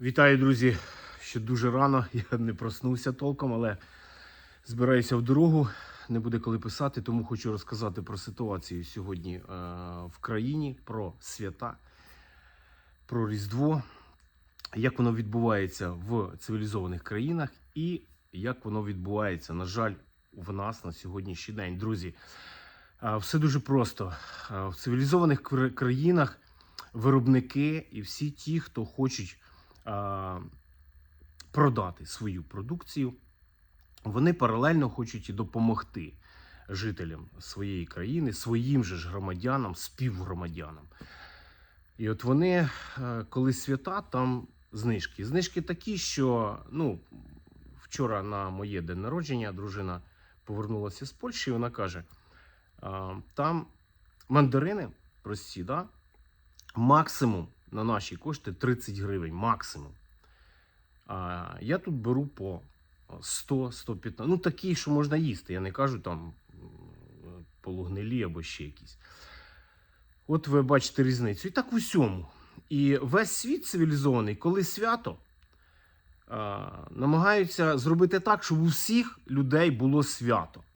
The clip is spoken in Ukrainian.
Вітаю, друзі! Ще дуже рано. Я не проснувся толком, але збираюся в дорогу. Не буде коли писати, тому хочу розказати про ситуацію сьогодні е, в країні, про свята, про Різдво, як воно відбувається в цивілізованих країнах і як воно відбувається, на жаль, в нас на сьогоднішній день. Друзі, е, все дуже просто. Е, В цивілізованих країнах виробники і всі ті, хто хочуть продати свою продукцію, вони паралельно хочуть і допомогти жителям своєї країни, своїм же ж громадянам, співгромадянам. І от вони, е, коли свята, там знижки. Знижки такі, що ну, вчора на моє день народження дружина повернулася з Польщі, і вона каже: там мандарини прості, да? максимум на наші кошти 30 гривень, максимум. А я тут беру по 100-115. Ну, такі, що можна їсти. Я не кажу там полугнилі або ще якісь. От ви бачите різницю. І так в усьому. І весь світ цивілізований, коли свято, а, намагаються зробити так, щоб у всіх людей було свято.